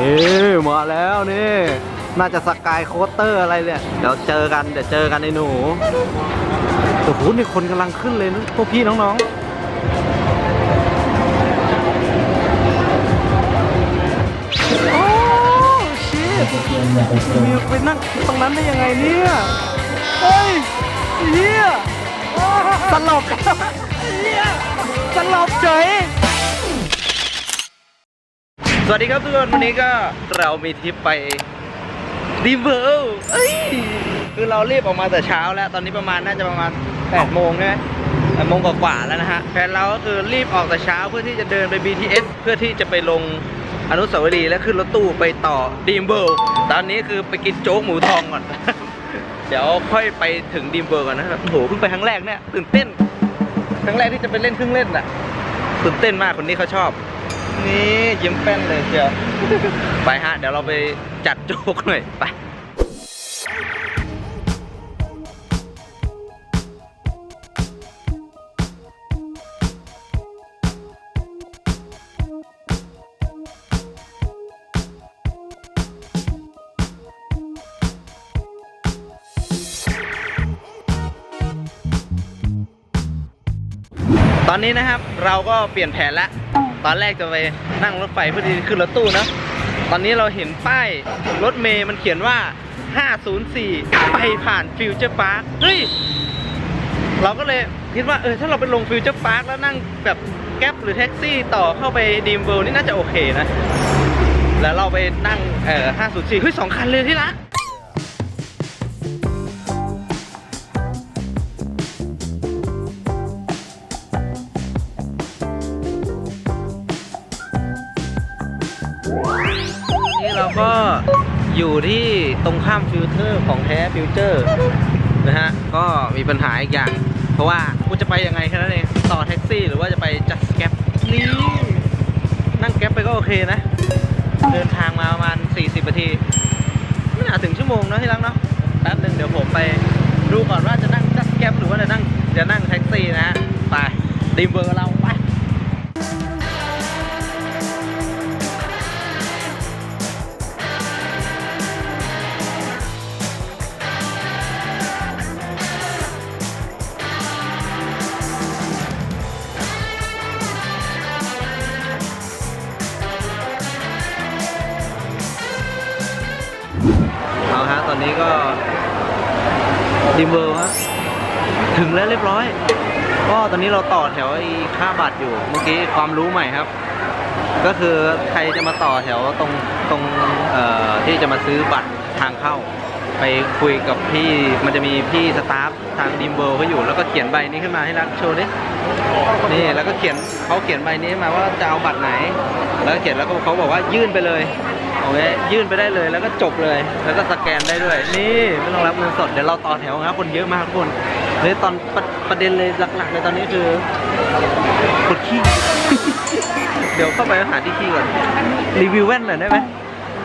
นี่มาแล้วนี่ น่าจะสกายโคสเตอร์อะไรเนี่ยเดี๋ยวเจอกันเดี๋ยวเจอกันในหนูโอ้โหนี่คนกำลังขึ้นเลยนะพวกพี่น้องๆโอ้ชิตมีไปนั่งตรงนั้นได้ยังไงเนี่ย เฮ้ยเฮียสลบเฮียสลบเฉย วัสดีครับทุกคนวันนี้ก็เรามีทริปไปดีเวลคือเรารีบออกมาแต่เช้าแล้ว ตอนนี้ประมาณน่าจะประมาณ8โมงใช่ไหมแปดโมงกว่าแล้วนะฮะแฟนเราก็คือรีบออกแต่เช้าเพื่อที่จะเดินไป BTS เพื่อที่จะไปลงอนุสาวรีย์และขึ้นรถตู้ไปต่อดีมเบิลตอนนี้คือไปกินโจ๊กหมูทองก่อน เดี๋ยวค่อยไปถึงดีมเบิลก่อนนะครับโอ้โหเพิ่งไปครั้งแรกเนี่ยตื่นเต้น ครั้งแรกที่จะไปเล่นเครื่องเล่นอะตื่นเต้นมากคนนี้เขาชอบ นี่ยิ้มแป้นเลยเชียว ไปฮะ เดี๋ยวเราไปจัดโจ๊กหน่อย ไป ตอนนี้นะครับเราก็เปลี่ยนแผนละตอนแรกจะไปนั่งรถไฟเพื่อที่จะขึ้นรถตู้นะตอนนี้เราเห็นป้ายรถเมย์มันเขียนว่า 504 ไปผ่านฟิวเจอร์พาร์คเฮ้ยเราก็เลยคิดว่าเออถ้าเราไปลงฟิวเจอร์พาร์คแล้วนั่งแบบแก๊ปหรือแท็กซี่ต่อเข้าไปดีมเวิลด์นี่น่าจะโอเคนะ แล้วเราไปนั่งเอ่อ504เฮ้ยสองคันเลยที่รัก อยู่ที่ตรงข้ามฟิลเตอร์ของแท้ฟิวเจอร์นะฮะ ก็มีปัญหาอีกอย่าง เพราะว่ากูจะไปยังไงแค่นั้นเองต่อแท็กซี่หรือว่าจะไป just gap นี่นั่งแก๊ปไปก็โอเคนะ เดินทางมาประมาณ 40นาที ไม่น่าถึงชั่วโมงนะที่รักเนาะแป๊บหนึ่งเดี๋ยวผมไปดูก่อนว่าจะนั่ง just gap หรือว่าจะนั่งจะนั่งแท็กซี่นะฮะไปดีเบอร์เราไป อาฮะตอนนี้ก็ดิมเบอร์ฮะถึงแล้วเรียบร้อย ก็ตอนนี้เราต่อแถวไอ้ค่าบัตรอยู่ เมื่อกี้ความรู้ใหม่ครับ ก็คือใครจะมาต่อแถวตรงตรงที่จะมาซื้อบัตรทางเข้า ไปคุยกับพี่มันจะมีพี่สตาฟทางดิมเบอร์เขาอยู่ แล้วก็เขียนใบนี้ขึ้นมาให้รักโชว์ดินี่แล้วก็เขียนเขาเขียนใบนี้มาว่าจะเอาบัตรไหน แล้วเขียนแล้วก็เขาบอกว่ายื่นไปเลย เคยื่นไปได้เลยแล้วก็จบเลย แล้วก็สแกนได้ด้วย นี่ไม่ต้องรับเงินสดเดี๋ยวเราต่อแถวครับคนเยอะมากคนเลยตอนประประเด็นเลยหลักๆเลยตอนนี้คือปวดขี้เดี๋ยวเข้าไปหาที่ขี้ก่อนรีวิวแว่นหน่อยได้ไหม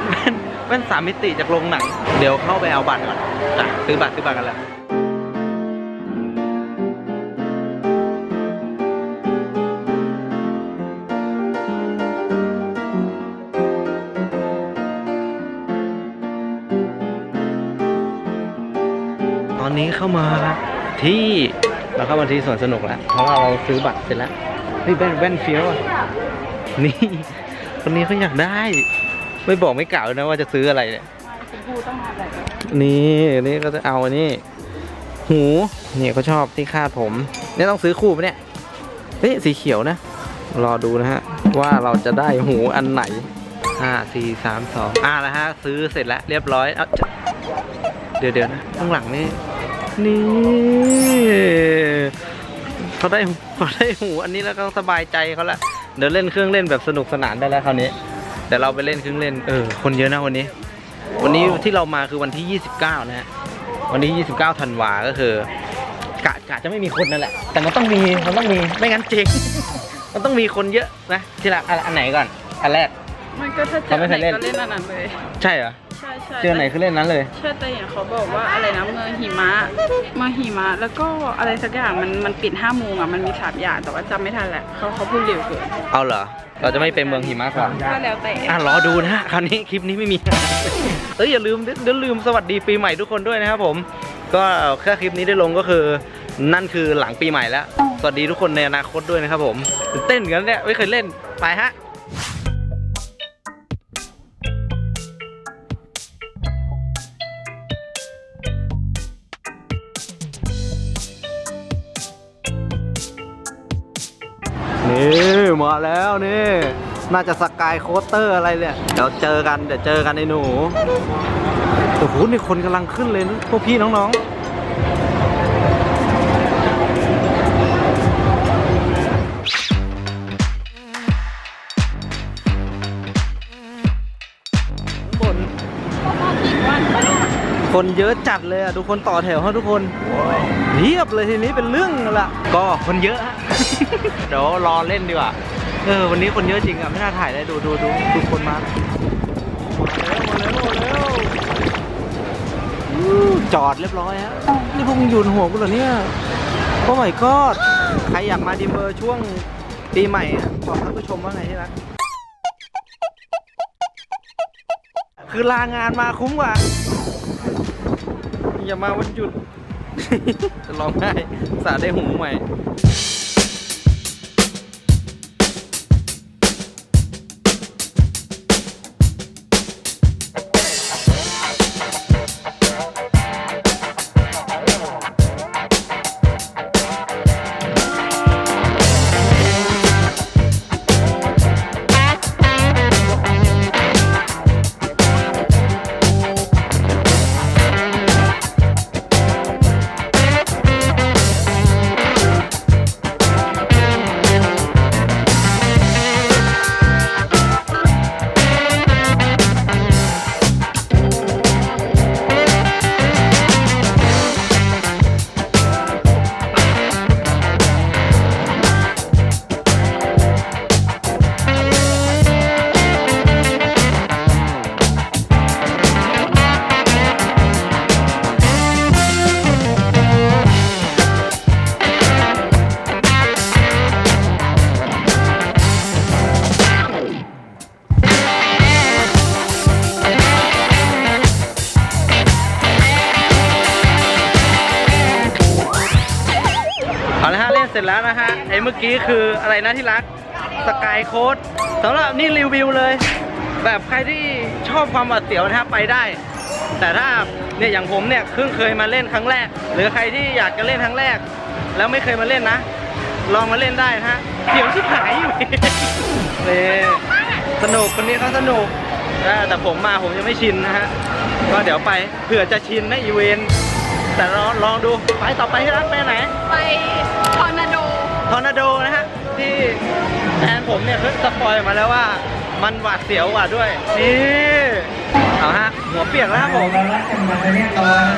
แว่นแว่นสามมิติจากโรงหนัง เดี๋ยวเข้าไปเอาบัตรก่อนจ้ะซื้อบัตรซื้อบัตรกันแล้ว นี้เข้ามาที่เราเข้ามาที่สวนสนุกแล้ว เพราะว่าเราซื้อบัตรเสร็จแล้วเฮ้ยแว่นแว่นเฟี้ยวอะนี่คนนี้เขาอยากได้ ไม่บอกไม่กล่าวนะว่าจะซื้ออะไรเนี่ยนี่นี่ก็จะเอาอันนี้ หูเนี่ยเขาชอบที่คาดผมเนี่ยต้องซื้อคู่ปะเนี่ยเฮ้ยสีเขียวนะ รอดูนะฮะ ว่าเราจะได้หูอันไหนห้าสี่สามสองอ่าแล้วฮะ ซื้อเสร็จแล้วเรียบร้อยเอาเดี๋ยวเดี๋ยวนะข้างหลังนี่ นี่เขาได้เขาได้หูอันนี้แล้วก็สบายใจเขาละเดี๋ยวเล่นเครื่องเล่นแบบสนุกสนานได้แล้วคราวนี้เดี๋ยวเราไปเล่นเครื่องเล่นเออคนเยอะนะวันนี้ วันนี้ที่เรามาคือวันที่ 29 นะฮะวันนี้ 29ธันวาก็คือกะกะจะไม่มีคนนั่นแหละ แต่มันต้องมีมันต้องมีไม่งั้นเจ๊งมันต้องมีคนเยอะนะที่ละอันอันไหนก่อนอันแรกมันก็ถ้าเจเขาอไม่เคไหนยเล่นก็เล่นอันนั้นเลย ใช่เหรอใช่ใช่เจอไหนคือเล่นนั้นเลย ใช่แต่เห็นเขาบอกว่าอะไรนะเมืองหิมะเมืองหิมะ แล้วก็อะไรสักอย่างมันมันปิดห้าโมงอะมันมีสามอย่างแต่ว่าจำไม่ทันแหละเขาเขาพูดเร็วเกินเอาเหรอ เราจะไม่เป็นเมืองหิมะก่อนก็แล้วแต่อะรอดูนะฮะคราวนี้คลิปนี้ไม่มี เอ้ยอย่าลืมอย่าลืมสวัสดีปีใหม่ทุกคนด้วยนะครับผม ก็แค่คลิปนี้ได้ลงก็คือ นั่นคือหลังปีใหม่แล้ว สวัสดีทุกคนในอนาคตด้วยนะครับผมตื่นเต้นกันเนี่ยไม่เคยเล่นไปฮะ แล้วนี่ น่าจะสกายโคสเตอร์อะไรเนี่ย เดี๋ยวเจอกัน เดี๋ยวเจอกันในหนูโอ้โหนี่คนกำลังขึ้นเลยนะพวกพี่น้องๆคนเยอะจัดเลยอะทุกคนต่อแถวฮะทุกคนเรียบเลยทีนี้เป็นเรื่องละก็คนเยอะฮะเดี๋ยวรอเล่นดีกว่า เออวันนี้คนเยอะจริงอะไม่น่าถ่ายได้ดูดูดูดูคนมาจอดเรียบร้อยฮะนี่พวกมึงอยู่บนหัวกูเหรอเนี่ยโอ้ my god ใครอยากมาดิมเบอร์ช่วงปีใหม่บอกท่านผู้ชมว่าไงที่รักคือลางานมาคุ้มกว่าอย่ามาวันหยุดจะร้องไห้สาได้หูใหม่ เมื่อกี้คืออะไรนะที่รักสกายโค้ดสำหรับนี่รีวิวเลย แบบใครที่ชอบความหวาดเสียวนะฮะไปได้ แต่ถ้าเนี่ยอย่างผมเนี่ยเพิ่งเคยมาเล่นครั้งแรก หรือใครที่อยากจะเล่นครั้งแรก แล้วไม่เคยมาเล่นนะ ลองมาเล่นได้นะฮะเสียวชิบหายอยู่นี่สนุกคนนี้เขาสนุกแต่ผมมาผมยังไม่ชินนะฮะก็เดี๋ยวไปเผื่อจะชินนะอีเวนต์แต่ลองลองดูไปต่อไปที่รักไปไหน ไป ทอร์นาโดนะฮะที่แฟนผมเนี่ยเพิ่งสปอยมาแล้วว่า มันหวาดเสียวกว่าด้วย นี่เอาฮะหัวเปียกแล้วครับผม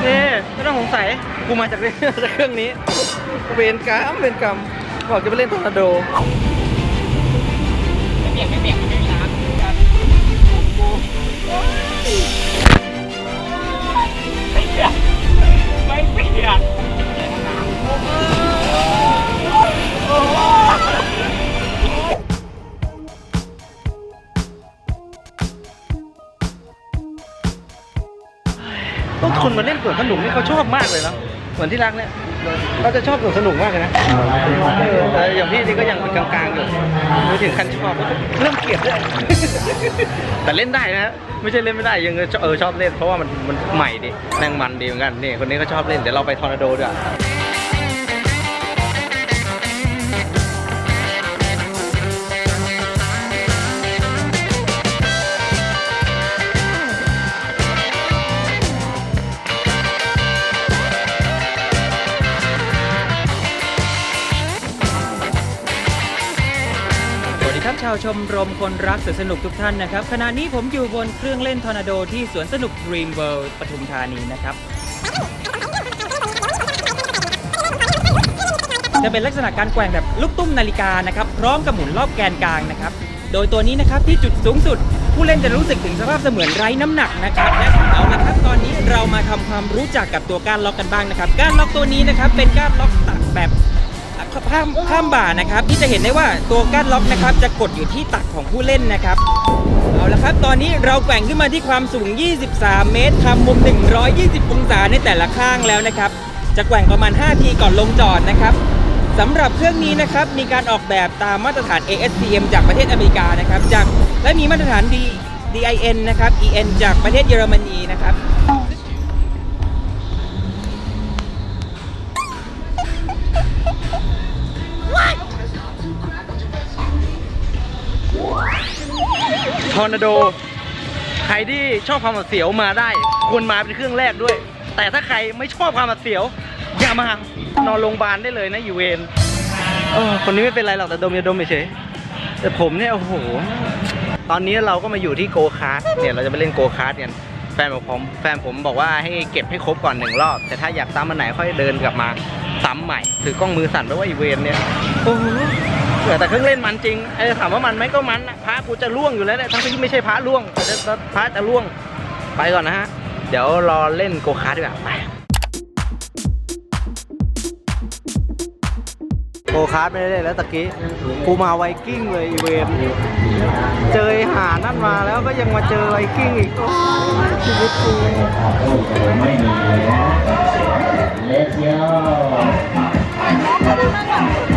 นี่ไม่ต้องสงสัยกูมาจากเรื่องจากเครื่องนี้ เวรกรรมเวรกรรมบอกจะไปเล่นทอร์นาโดไม่เปียกไม่เปียกไม่มีน้ำไม่เปียก ต้องทนมาเล่นสวนสนุกนี่เขาชอบมากเลยเนาะเหมือนที่รักเนี่ยเขาจะชอบสวนสนุกมากเลยนะเออแต่อย่างพี่นี่ก็ยังเป็นกลางๆอยู่ไม่ถึงขั้นชอบเริ่มเกลียดด้วยแต่เล่นได้นะไม่ใช่เล่นไม่ได้ยังเออชอบเล่นเพราะว่ามันมันใหม่ดิแม่งมันดีเหมือนกันนี่คนนี้ก็ชอบเล่นเดี๋ยวเราไปทอร์นาโดด้วยาวชมรมคนรักสวนสนุกทุกท่านนะครับ ขณะนี้ผมอยู่บนเครื่องเล่นทอร์นาโดที่สวนสนุก Dream World ปทุมธานีนะครับ จะเป็นลักษณะการแกว่งแบบลูกตุ้มนาฬิกานะครับ พร้อมกับหมุนรอบแกนกลางนะครับ โดยตัวนี้นะครับที่จุดสูงสุด ผู้เล่นจะรู้สึกถึงสภาพเสมือนไร้น้ำหนักนะครับและเอาละครับตอนนี้เรามาทำความรู้จักกับตัวก้านล็อกกันบ้างนะครับก้านล็อกตัวนี้นะครับเป็นก้านล็อกตักแบบ ข้ามข้ามบ่านะครับ ที่จะเห็นได้ว่าตัวก้านล็อกนะครับ จะกดอยู่ที่ตักของผู้เล่นนะครับ เอาละครับ ตอนนี้เราแกว่งขึ้นมาที่ความสูง 23 เมตรทำมุม 120 องศาในแต่ละข้างแล้วนะครับ จะแกว่งประมาณ 5 ทีก่อนลงจอดนะครับสำหรับเครื่องนี้นะครับมีการออกแบบตามมาตรฐาน ASTM จากประเทศอเมริกานะครับจากและมีมาตรฐาน D DIN นะครับ EN จากประเทศเยอรมนีนะครับ นาโด ใครที่ชอบความหวาดเสียวมาได้ ควรมาเป็นเครื่องแรกด้วย แต่ถ้าใครไม่ชอบความหวาดเสียว อย่ามานอนโรงพยาบาลได้เลยนะอยู่เวนเออคนนี้ไม่เป็นไรหรอกแต่ดมยาดมเฉยแต่ผมเนี่ยโอ้โห ตอนนี้เราก็มาอยู่ที่โกคาร์ทเนี่ยเราจะไปเล่นโกคาร์ทกันแฟนผมแฟนผมบอกว่าให้เก็บให้ครบก่อนหนึ่งรอบ แต่ถ้าอยากซ้ำอันไหนค่อยเดินกลับมาซ้ำใหม่ ถือกล้องมือสั่นไปว่าอีเวนเนี่ยโอ้ โหแต่เครื่องเล่นมันจริงไอ้ถามว่ามันไหมก็มันนะพระกูจะล่วงอยู่แล้วเนี่ยทั้งที่ไม่ใช่พระล่วงแต่พระจะล่วงไปก่อนนะฮะ เดี๋ยวรอเล่นโกคาร์ทดีกว่าไปโกคาร์ดไม่ได้เล่นแล้วตะกี้กูมาไวกิ้งเลยอีเวนเจอไอ้หานั่นมาแล้วก็ยังมาเจอไวกิ้งอีกโอ้ยชีวิตกูไม่มีเลยนะเลสโยป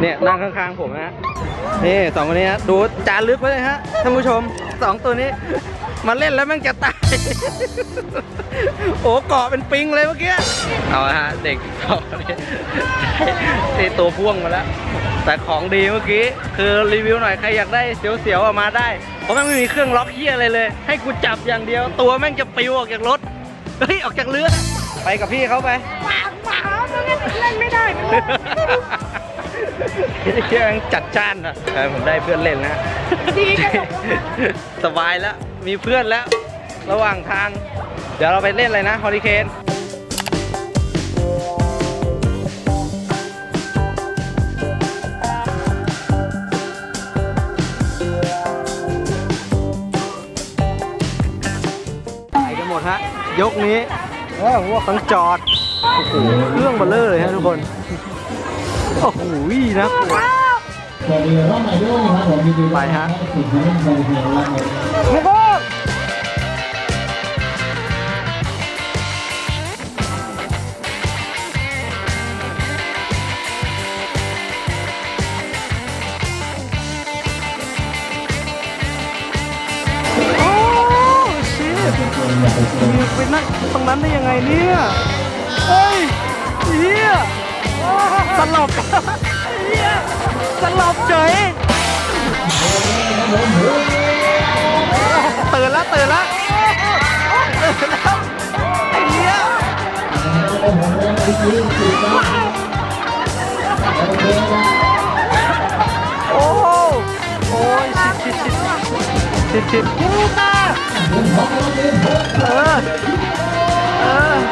เนี่ยนั่งข้างๆผมนะฮะนี่สองคนนี้ฮะดูจารึกไว้เลยฮะท่านผู้ชมสองตัวนี้มาเล่นแล้วแม่งจะตาย โอ้เกาะเป็นปิงเลยเมื่อกี้ เอาฮะ เด็กสองคนนี้ได้ตัวพ่วงมาแล้ว แต่ของดีเมื่อกี้ คือรีวิวหน่อย ใครอยากได้เสียวๆออกมาได้ เพราะแม่งไม่มีเครื่องล็อกเฮียอะไรเลย ให้กูจับอย่างเดียว ตัวแม่งจะปลิวออกจากรถ เฮ้ย ออกจากเรือ ไปกับพี่เขาไปเล่นไม่ได้เที่ยงจัดจ้านอะเออผมได้เพื่อนเล่นแล้วดีกันหมดสบายแล้ว มีเพื่อนแล้ว ระหว่างทาง เดี๋ยวเราไปเล่นอะไรนะฮอริเคนไปกันหมดฮะ ยกนี้ ต้องจอด โอ้โห เครื่องเบลเลอร์เลยฮะทุกคน โอ้โหนะสวัสดีรอบ นั้นได้ยังไงเนี่ยเฮ้ยเฮียสลบเฮียสลบเฉยตื่นแล้วตื่นแล้วตื่นแล้วไอ้เหี้ยโอ้โหโอ้ยชิดชิดชิดชิดชิดชิดเออเออ เ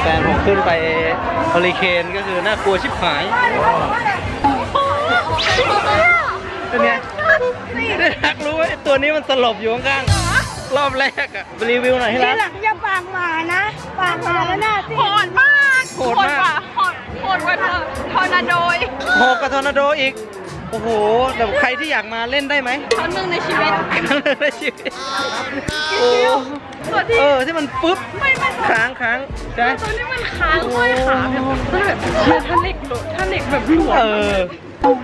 แฟนผมขึ้นไปเฮอริเคนก็คือน่ากลัวชิบหาย เป็นไงได้ทักรู้ว่าไอ้ตัวนี้มันสลบอยู่ข้างๆ รอบแรกอะรีวิวหน่อยให้ทีรัก หลังอย่าปากหมานะ ปากหมาแล้วหน้าสิโหดมากโหดมากกว่าโหดโหดกว่าทอร์นาโดยโหกับทอร์นาโดอีก โอ้โหแต่ใครที่อยากมาเล่นได้ไหมครั้งหนึ่งในชีวิตครั้งหนึ่งในชีวิตโอ้ตัวที่เออที่มันปุ๊บไม่ไม่ค้างค้างใช่ไหมตัวนี้มันค้างห้อยขาแบบแบบเชื่อท่าเหล็กหลุดท่าเหล็กแบบหลวมเออ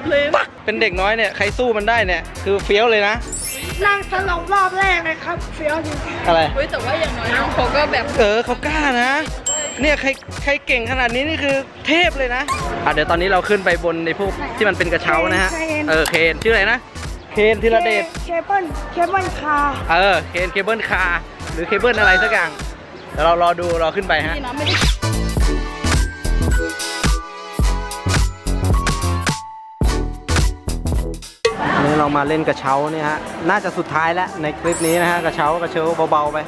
เลย เป็นเด็กน้อยเนี่ย ใครสู้มันได้เนี่ย คือเฟี้ยวเลยนะ นั่งสลบรอบแรกเลยครับเฟี้ยวจริงอะไร เฮ้ยแต่ว่าอย่างน้อยน้องเขาก็แบบเออเขากล้านะ เนี่ยใครใครเก่งขนาดนี้นี่คือเทพเลยนะอะเดี๋ยวตอนนี้เราขึ้นไปบนในพวกที่มันเป็นกระเช้านะฮะเออเคนชื่ออะไรนะเคนธีรเดชเคเบิลเคเบิลคาร์เออเคนเคเบิลคาร์หรือเคเบิลอะไรสักอย่างเดี๋ยวเรารอดูรอขึ้นไปฮะ นี่นะไม่ได้ อันนี้เรามาเล่นกระเช้าเนี่ยฮะ น่าจะสุดท้ายแล้วในคลิปนี้นะฮะกระเช้ากระเช้าเบาๆไป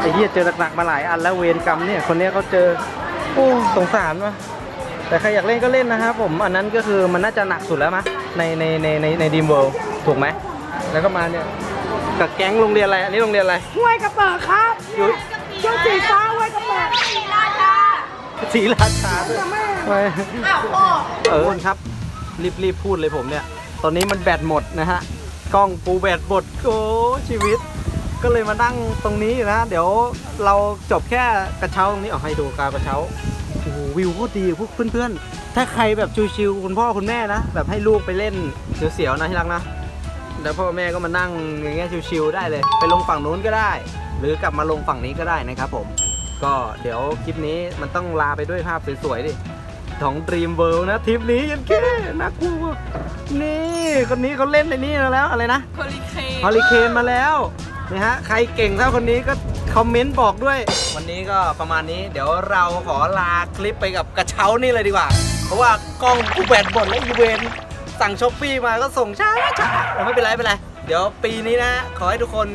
ไอ้เหี้ยเจอหนักๆมาหลายอันแล้วเวรกรรมเนี่ยคนเนี้ยเขาเจอโอ้สงสารว่ะแต่ใครอยากเล่นก็เล่นนะครับผมอันนั้นก็คือมันน่าจะหนักสุดแล้วมะในในในในในดีมเวิลด์ถูกไหมแล้วก็มาเนี่ยกับแก๊งโรงเรียนอะไรอันนี้โรงเรียนอะไรห้วยกระเปิดครับอยู่ชุดสีฟ้าห้วยกระเปิดศรีราชาด้วยไม่เออครับรีบรีบพูดเลยผมเนี่ย ตอนนี้มันแบตหมดนะฮะกล้องปูแบตหมดโอ้ชีวิต ก็เลยมานั่งตรงนี้นะ เดี๋ยวเราจบแค่กระเช้าตรงนี้ออกให้ดูการกระเช้าโอ้วิวโคตรดีพวกเพื่อนๆ ถ้าใครแบบชิวๆคุณพ่อคุณแม่นะ แบบให้ลูกไปเล่นเสียวๆนะที่รักนะ แล้วพ่อแม่ก็มานั่งอย่างเงี้ยชิวๆได้เลย ไปลงฝั่งนู้นก็ได้ หรือกลับมาลงฝั่งนี้ก็ได้นะครับผม ก็เดี๋ยวคลิปนี้มันต้องลาไปด้วยภาพสวยๆดิ ของ Dream World นะทริปนี้ยันแค่น่ากลัวนี่คนนี้เขาเล่นในนี่มาแล้วอะไรนะโคลิเคฮอลิเคนมาแล้วนะฮะใครเก่งเท่าคนนี้ก็คอมเมนต์บอกด้วย วันนี้ก็ประมาณนี้เดี๋ยวเราขอลาคลิปไปกับกระเช้านี่เลยดีกว่า เพราะว่ากล้องกูแบตหมดแล้วอีเวนสั่งช้อปปี้มาก็ส่งช้าช้าแต่ไม่เป็นไรไม่เป็นไรเดี๋ยวปีนี้นะขอให้ทุกคน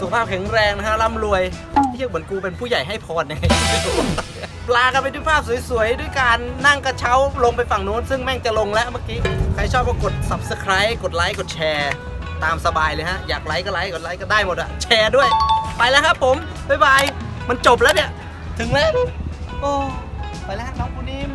สุขภาพแข็งแรงนะฮะร่ำรวยที่เหมือนกูเป็นผู้ใหญ่ให้พรยังไงลากันไปด้วยภาพสวยๆ ด้วยการนั่งกระเช้าลงไปฝั่งนู้น ซึ่งแม่งจะลงแล้วเมื่อกี้ ใครชอบก็กด subscribe กดไลค์กดแชร์ ตามสบายเลยฮะ อยากไลค์ก็ไลค์กดไลค์ก็ได้หมดอะแชร์ด้วย ไปแล้วครับผม บ๊ายบาย มันจบแล้วเนี่ย ถึงแล้ว โอ้ ไปแล้วน้องปูนิ่ม